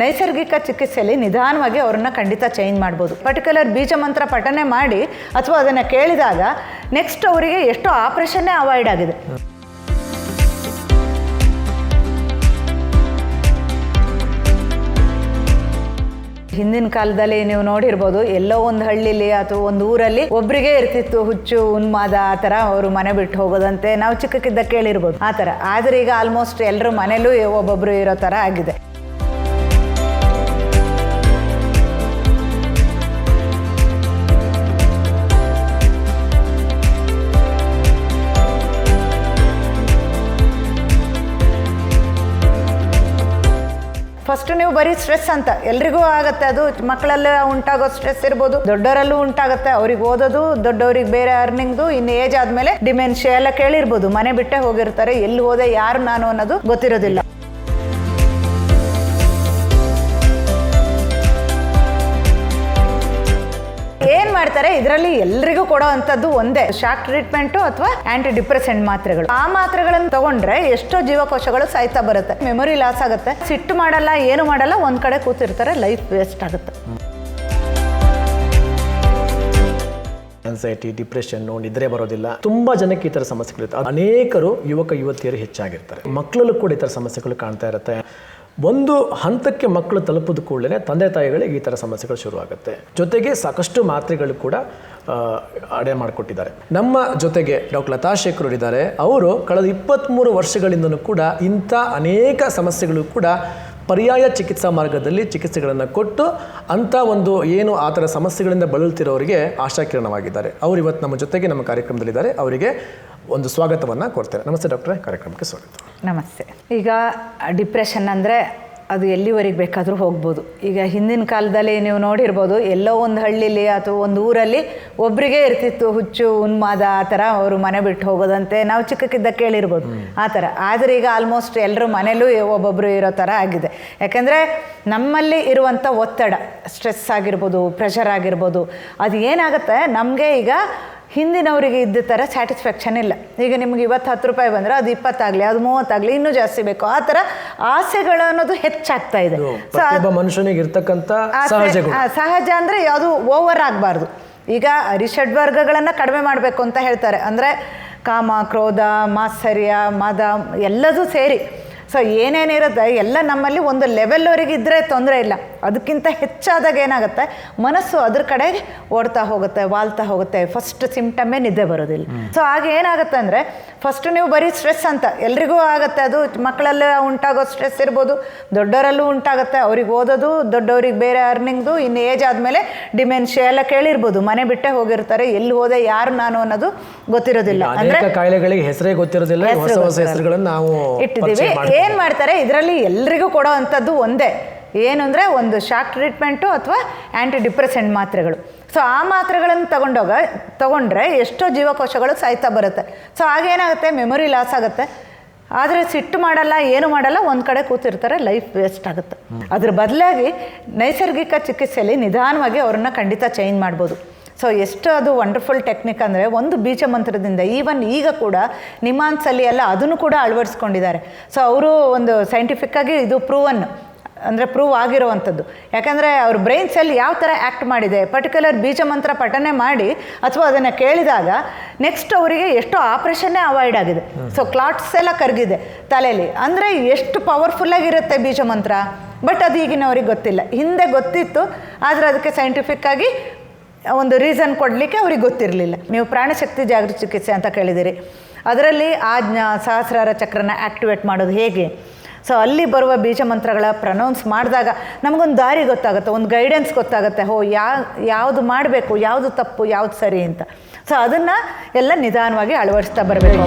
ನೈಸರ್ಗಿಕ ಚಿಕಿತ್ಸೆಯಲ್ಲಿ ನಿಧಾನವಾಗಿ ಅವ್ರನ್ನ ಖಂಡಿತ ಚೇಂಜ್ ಮಾಡ್ಬೋದು. ಪರ್ಟಿಕ್ಯುಲರ್ ಬೀಜ ಮಂತ್ರ ಪಠನೆ ಮಾಡಿ ಅಥವಾ ಅದನ್ನು ಕೇಳಿದಾಗ ನೆಕ್ಸ್ಟ್ ಅವರಿಗೆ ಎಷ್ಟೋ ಆಪ್ರೇಷನ್ನೇ ಅವಾಯ್ಡ್ ಆಗಿದೆ. ಹಿಂದಿನ ಕಾಲದಲ್ಲಿ ನೀವು ನೋಡಿರ್ಬೋದು ಎಲ್ಲೋ ಒಂದು ಹಳ್ಳಿಲಿ ಅಥವಾ ಒಂದು ಊರಲ್ಲಿ ಒಬ್ಬರಿಗೆ ಇರ್ತಿತ್ತು ಹುಚ್ಚು, ಉನ್ಮಾದ ಆ ಥರ ಅವರು ಮನೆ ಬಿಟ್ಟು ಹೋಗೋದಂತೆ. ನಾವು ಚಿಕ್ಕಕ್ಕಿದ್ದ ಕೇಳಿರ್ಬೋದು ಆ ಥರ. ಆದರೆ ಈಗ ಆಲ್ಮೋಸ್ಟ್ ಎಲ್ಲರೂ ಮನೇಲೂ ಒಬ್ಬೊಬ್ಬರು ಇರೋ ಥರ ಆಗಿದೆ. ಫಸ್ಟ್ ನೀವು ಬರೀ ಸ್ಟ್ರೆಸ್ ಅಂತ. ಎಲ್ರಿಗೂ ಆಗುತ್ತೆ ಅದು. ಮಕ್ಕಳಲ್ಲೇ ಉಂಟಾಗೋ ಸ್ಟ್ರೆಸ್ ಇರ್ಬೋದು. ದೊಡ್ಡವರಲ್ಲೂ ಉಂಟಾಗುತ್ತೆ. ಅವ್ರಿಗೆ ಓದೋದು, ದೊಡ್ಡವ್ರಿಗೆ ಬೇರೆ ಅರ್ನಿಂಗ್ದು ಇನ್ನು ಏಜ್ ಆದಮೇಲೆ ಡಿಮೆನ್ಷಿಯಾ ಎಲ್ಲ ಕೇಳಿರ್ಬೋದು. ಮನೆ ಬಿಟ್ಟೆ ಹೋಗಿರ್ತಾರೆ. ಎಲ್ಲಿ ಹೋದೆ ಯಾರು ನಾನು ಅನ್ನೋದು ಗೊತ್ತಿರೋದಿಲ್ಲ. ಏನ್ ಮಾಡ್ತಾರೆ? ಇದರಲ್ಲಿ ಎಲ್ರಿಗೂ ಕೊಡೋ ಅಂತದ್ದು ಒಂದೇ. ಶಾಕ್ ಟ್ರೀಟ್ಮೆಂಟ್ ಅಥವಾ ಆಂಟಿ ಡಿಪ್ರೆಸೆಂಟ್ ಮಾತ್ರೆಗಳು. ಆ ಮಾತ್ರೆಗಳನ್ನು ತಗೊಂಡ್ರೆ ಎಷ್ಟೋ ಜೀವಕೋಶಗಳು ಸಾಯ್ತಾ ಬರುತ್ತೆ. ಮೆಮೊರಿ ಲಾಸ್ ಆಗುತ್ತೆ. ಸಿಟ್ಟು ಮಾಡಲ್ಲ, ಏನು ಮಾಡಲ್ಲ, ಒಂದ್ ಕಡೆ ಕೂತಿರ್ತಾರೆ, ಲೈಫ್ ವೇಸ್ಟ್ ಆಗುತ್ತೆ. ಆನ್ಸೈಟಿ ಡಿಪ್ರೆಷನ್ ನಿದ್ರೆ ಬರೋದಿಲ್ಲ. ತುಂಬಾ ಜನಕ್ಕೆ ಈ ತರ ಸಮಸ್ಯೆಗಳಿರುತ್ತೆ. ಅನೇಕರು ಯುವಕ, ಯುವತಿಯರು ಹೆಚ್ಚಾಗಿರ್ತಾರೆ. ಮಕ್ಕಳಲ್ಲೂ ಕೂಡ ಈ ತರ ಸಮಸ್ಯೆಗಳು ಕಾಣ್ತಾ ಇರುತ್ತೆ. ಒಂದು ಹಂತಕ್ಕೆ ಮಕ್ಕಳು ತಲುಪಿದ ಕೂಡಲೇ ತಂದೆ ತಾಯಿಗಳಿಗೆ ಈ ಥರ ಸಮಸ್ಯೆಗಳು ಶುರುವಾಗುತ್ತೆ. ಜೊತೆಗೆ ಸಾಕಷ್ಟು ಮಾತ್ರೆಗಳು ಕೂಡ ಅಡೆ ಮಾಡಿಕೊಟ್ಟಿದ್ದಾರೆ. ನಮ್ಮ ಜೊತೆಗೆ ಡಾಕ್ಟರ್ ಲತಾ ಶೇಖರ್ ಇದ್ದಾರೆ. ಅವರು ಕಳೆದ ಇಪ್ಪತ್ತ್ಮೂರು ವರ್ಷಗಳಿಂದಲೂ ಕೂಡ ಇಂಥ ಅನೇಕ ಸಮಸ್ಯೆಗಳು ಕೂಡ ಪರ್ಯಾಯ ಚಿಕಿತ್ಸಾ ಮಾರ್ಗದಲ್ಲಿ ಚಿಕಿತ್ಸೆಗಳನ್ನು ಕೊಟ್ಟು ಅಂಥ ಒಂದು ಏನು ಆ ಥರ ಸಮಸ್ಯೆಗಳಿಂದ ಬಳಲ್ತಿರೋರಿಗೆ ಆಶಾಕಿರಣವಾಗಿದ್ದಾರೆ ಅವರು ಇವತ್ತು ನಮ್ಮ ಜೊತೆಗೆ ನಮ್ಮ ಕಾರ್ಯಕ್ರಮದಲ್ಲಿದ್ದಾರೆ. ಅವರಿಗೆ ಒಂದು ಸ್ವಾಗತವನ್ನು ಕೊಡ್ತೇನೆ. ನಮಸ್ತೆ ಡಾಕ್ಟ್ರೆ. ಕಾರ್ಯಕ್ರಮಕ್ಕೆ ಸ್ವಾಗತ. ನಮಸ್ತೆ. ಈಗ ಡಿಪ್ರೆಷನ್ ಅಂದರೆ ಅದು ಎಲ್ಲಿವರೆಗೆ ಬೇಕಾದರೂ ಹೋಗ್ಬೋದು. ಈಗ ಹಿಂದಿನ ಕಾಲದಲ್ಲಿ ನೀವು ನೋಡಿರ್ಬೋದು, ಎಲ್ಲೋ ಒಂದು ಹಳ್ಳಿಲಿ ಅಥವಾ ಒಂದು ಊರಲ್ಲಿ ಒಬ್ಬರಿಗೆ ಇರ್ತಿತ್ತು ಹುಚ್ಚು, ಉನ್ಮಾದ ಆ ಥರ ಅವರು ಮನೆ ಬಿಟ್ಟು ಹೋಗೋದಂತೆ ನಾವು ಚಿಕ್ಕಕ್ಕಿದ್ದ ಕೇಳಿರ್ಬೋದು. ಆ ಥರ. ಆದರೆ ಈಗ ಆಲ್ಮೋಸ್ಟ್ ಎಲ್ಲರೂ ಮನೇಲೂ ಒಬ್ಬೊಬ್ಬರು ಇರೋ ಥರ ಆಗಿದೆ. ಯಾಕೆಂದರೆ ನಮ್ಮಲ್ಲಿ ಇರುವಂಥ ಒತ್ತಡ ಸ್ಟ್ರೆಸ್ ಆಗಿರ್ಬೋದು ಪ್ರೆಷರ್ ಆಗಿರ್ಬೋದು, ಅದು ಏನಾಗುತ್ತೆ? ನಮಗೆ ಈಗ ಹಿಂದಿನವರಿಗೆ ಇದ್ದ ಥರ ಸ್ಯಾಟಿಸ್ಫ್ಯಾಕ್ಷನ್ ಇಲ್ಲ. ಈಗ ನಿಮ್ಗೆ ಇವತ್ತು ಹತ್ತು ರೂಪಾಯಿ ಬಂದರೆ ಅದು ಇಪ್ಪತ್ತಾಗಲಿ ಅದು ಮೂವತ್ತಾಗಲಿ ಇನ್ನೂ ಜಾಸ್ತಿ ಬೇಕು. ಆ ಥರ ಆಸೆಗಳು ಅನ್ನೋದು ಹೆಚ್ಚಾಗ್ತಾ ಇದೆ. ಸೊ ಮನುಷ್ಯನಿಗೆ ಇರ್ತಕ್ಕಂಥ ಸಹಜ ಅಂದರೆ ಅದು ಓವರ್ ಆಗಬಾರ್ದು. ಈಗ ಅರಿಷಡ್ ವರ್ಗಗಳನ್ನು ಕಡಿಮೆ ಮಾಡಬೇಕು ಅಂತ ಹೇಳ್ತಾರೆ. ಅಂದರೆ ಕಾಮ ಕ್ರೋಧ ಮಾತ್ಸರ್ಯ ಮದ ಎಲ್ಲದೂ ಸೇರಿ. ಸೊ ಏನೇನಿರುತ್ತೆ ಎಲ್ಲ ನಮ್ಮಲ್ಲಿ ಒಂದು ಲೆವೆಲ್ವರೆಗೆ ಇದ್ದರೆ ತೊಂದರೆ ಇಲ್ಲ. ಅದಕ್ಕಿಂತ ಹೆಚ್ಚಾದಾಗ ಏನಾಗುತ್ತೆ? ಮನಸ್ಸು ಅದ್ರ ಕಡೆ ಓಡ್ತಾ ಹೋಗುತ್ತೆ ವಾಲ್ತಾ ಹೋಗುತ್ತೆ. ಫಸ್ಟ್ ಸಿಂಪ್ಟಮೇ ನಿದ್ದೆ ಬರೋದಿಲ್ಲ. ಸೊ ಆಗ ಏನಾಗುತ್ತೆ ಅಂದರೆ ಫಸ್ಟ್ ನೀವು ಬರೀ ಸ್ಟ್ರೆಸ್ ಅಂತ ಎಲ್ರಿಗೂ ಆಗುತ್ತೆ ಅದು. ಮಕ್ಕಳಲ್ಲೇ ಉಂಟಾಗೋ ಸ್ಟ್ರೆಸ್ ಇರ್ಬೋದು. ದೊಡ್ಡವರಲ್ಲೂ ಉಂಟಾಗುತ್ತೆ. ಅವ್ರಿಗೆ ಓದೋದು ದೊಡ್ಡವ್ರಿಗೆ ಬೇರೆ ಅರ್ನಿಂಗ್ದು ಇನ್ನು ಏಜ್ ಆದಮೇಲೆ ಡಿಮೆನ್ಷಿಯಾ ಎಲ್ಲ ಕೇಳಿರ್ಬೋದು. ಮನೆ ಬಿಟ್ಟೆ ಹೋಗಿರ್ತಾರೆ. ಎಲ್ಲಿ ಹೋದೆ ಯಾರು ನಾನು ಅನ್ನೋದು ಗೊತ್ತಿರೋದಿಲ್ಲ. ಅಂದರೆ ಕಾಯಿಲೆಗಳಿಗೆ ಹೆಸರೇ ಗೊತ್ತಿರೋದಿಲ್ಲ. ಹೊಸ ಹೊಸ ಹೆಸರುಗಳನ್ನು ನಾವು ಇಟ್ಟಿದ್ದೀವಿ. ಏನ್ ಏನು ಮಾಡ್ತಾರೆ? ಇದರಲ್ಲಿ ಎಲ್ರಿಗೂ ಕೊಡೋ ಅಂಥದ್ದು ಒಂದೇ. ಏನು ಅಂದರೆ ಒಂದು ಶಾಕ್ ಟ್ರೀಟ್ಮೆಂಟು ಅಥವಾ ಆ್ಯಂಟಿ ಡಿಪ್ರೆಸೆಂಟ್ ಮಾತ್ರೆಗಳು. ಸೊ ಆ ಮಾತ್ರೆಗಳನ್ನು ತಗೊಂಡೋಗ, ತಗೊಂಡ್ರೆ ಎಷ್ಟೋ ಜೀವಕೋಶಗಳು ಸಾಯ್ತಾ ಬರುತ್ತೆ. ಸೊ ಆಗೇನಾಗುತ್ತೆ ಮೆಮೊರಿ ಲಾಸ್ ಆಗುತ್ತೆ. ಆದರೆ ಸಿಟ್ಟು ಮಾಡಲ್ಲ, ಏನು ಮಾಡಲ್ಲ, ಒಂದು ಕಡೆ ಕೂತಿರ್ತಾರೆ ಲೈಫ್ ವೇಸ್ಟ್ ಆಗುತ್ತೆ. ಅದ್ರ ಬದಲಾಗಿ ನೈಸರ್ಗಿಕ ಚಿಕಿತ್ಸೆಯಲ್ಲಿ ನಿಧಾನವಾಗಿ ಅವ್ರನ್ನ ಖಂಡಿತ ಚೇಂಜ್ ಮಾಡ್ಬೋದು. ಸೊ ಎಷ್ಟು ಅದು ವಂಡರ್ಫುಲ್ ಟೆಕ್ನಿಕ್ ಅಂದರೆ ಒಂದು ಬೀಜ ಮಂತ್ರದಿಂದ ಈವನ್ ಈಗ ಕೂಡ ನಿಮಾನ್ಸಲ್ಲಿ ಎಲ್ಲ ಅದನ್ನು ಕೂಡ ಅಳವಡಿಸ್ಕೊಂಡಿದ್ದಾರೆ. ಸೊ ಅವರು ಒಂದು ಸೈಂಟಿಫಿಕ್ಕಾಗಿ ಇದು ಪ್ರೂವನ್ ಅಂದರೆ ಪ್ರೂವ್ ಆಗಿರುವಂಥದ್ದು. ಯಾಕಂದರೆ ಅವ್ರ ಬ್ರೈನ್ ಸೆಲ್ ಯಾವ ಥರ ಆ್ಯಕ್ಟ್ ಮಾಡಿದೆ ಪರ್ಟಿಕ್ಯುಲರ್ ಬೀಜ ಮಂತ್ರ ಪಠನೆ ಮಾಡಿ ಅಥವಾ ಅದನ್ನು ಕೇಳಿದಾಗ ನೆಕ್ಸ್ಟ್ ಅವರಿಗೆ ಎಷ್ಟೋ ಆಪ್ರೇಷನ್ನೇ ಅವಾಯ್ಡ್ ಆಗಿದೆ. ಸೊ ಕ್ಲಾಟ್ಸ್ ಎಲ್ಲ ಕರಗಿದೆ ತಲೆಯಲ್ಲಿ ಅಂದರೆ ಎಷ್ಟು ಪವರ್ಫುಲ್ಲಾಗಿರುತ್ತೆ ಬೀಜ ಮಂತ್ರ? ಬಟ್ ಅದು ಈಗಿನವ್ರಿಗೆ ಗೊತ್ತಿಲ್ಲ. ಹಿಂದೆ ಗೊತ್ತಿತ್ತು, ಆದರೆ ಅದಕ್ಕೆ ಸೈಂಟಿಫಿಕ್ಕಾಗಿ ಒಂದು ರೀಸನ್ ಕೊಡಲಿಕ್ಕೆ ಅವ್ರಿಗೆ ಗೊತ್ತಿರಲಿಲ್ಲ. ನೀವು ಪ್ರಾಣಶಕ್ತಿ ಜಾಗೃತಿ ಚಿಕಿತ್ಸೆ ಅಂತ ಕೇಳಿದಿರಿ ಅದರಲ್ಲಿ ಆಜ್ಞಾ ಸಹಸ್ರಾರ ಚಕ್ರನ ಆ್ಯಕ್ಟಿವೇಟ್ ಮಾಡೋದು ಹೇಗೆ? ಸೊ ಅಲ್ಲಿ ಬರುವ ಬೀಜ ಮಂತ್ರಗಳ ಪ್ರನೌನ್ಸ್ ಮಾಡಿದಾಗ ನಮಗೊಂದು ದಾರಿ ಗೊತ್ತಾಗುತ್ತೆ, ಒಂದು ಗೈಡೆನ್ಸ್ ಗೊತ್ತಾಗುತ್ತೆ, ಹೋ, ಯಾ, ಯಾವುದು ಮಾಡಬೇಕು, ಯಾವುದು ತಪ್ಪು, ಯಾವುದು ಸರಿ ಅಂತ. ಸೊ ಅದನ್ನು ಎಲ್ಲ ನಿಧಾನವಾಗಿ ಅಳವಡಿಸ್ತಾ ಬರಬೇಕು.